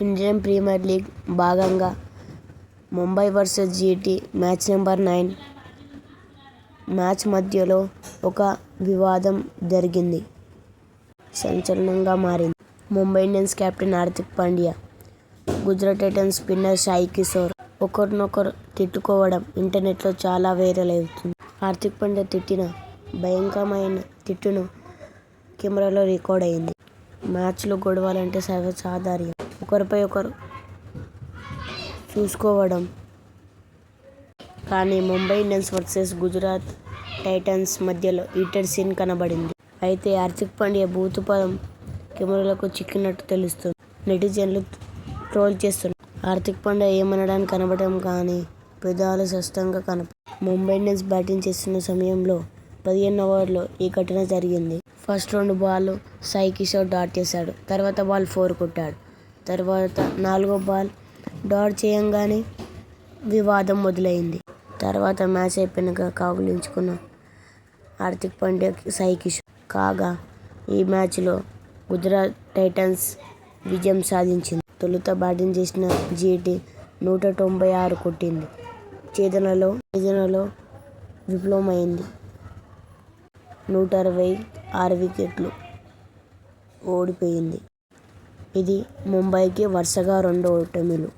Indian premier league భాగంగా Mumbai versus GT match number nine match మధ్యలో ఒక వివాదం జరిగింది. సంచలనంగా మారింది. Mumbai Indians captain Hardik Pandya Gujarat Titans spinner Sai Kishore ఒకరినొకరు తిట్టుకోవడం ఇంటర్నెట్లో చాలా వైరల్ అవుతుంది. హార్దిక్ పాండ్యా తిట్టిన భయంకరమైన తిట్టును కెమెరాలో రికార్డ్ అయింది. మ్యాచ్లో గొడవలంటే సర్వసాధారణం. ఒకరిపై ఒకరు చూసుకోవడం. కానీ Mumbai Indians versus Gujarat Titans మధ్యలో హీటెడ్ సీన్ కనబడింది. అయితే హార్దిక్ పాండ్యా బూతు పదం కెమెరాలకు చిక్కినట్టు తెలుస్తుంది. నెటిజన్లు ట్రోల్ చేస్తున్నారు. హార్దిక్ పాండ్యా ఏమనడానికి కనబడడం కానీ పెదాలు స్పష్టంగా కనప ముంబై ఇండియన్స్ బ్యాటింగ్ చేస్తున్న సమయంలో పదిహేను ఓవర్లో ఈ ఘటన జరిగింది. ఫస్ట్ రెండు బాల్ సాయి కిషోర్ డాట్ చేశాడు. తర్వాత బాల్ ఫోర్ కొట్టాడు. తర్వాత నాలుగో బాల్ డాట్ చేయంగానే వివాదం మొదలైంది. తర్వాత మ్యాచ్ అయిపోయినాక కాగులించుకున్న హార్దిక్ పాండ్యా సాయి కిషోర్. కాగా ఈ మ్యాచ్లో గుజరాత్ టైటన్స్ విజయం సాధించింది. తొలుత బ్యాటింగ్ చేసిన జీటీ నూట తొంభై ఆరు కొట్టింది. ఛేదనలో ఛేదనలో విఫలమైంది నూట అరవై ఆరు వికెట్లు ఓడిపోయింది. ఇది ముంబైకి వరుసగా రెండు ఓటమిలు.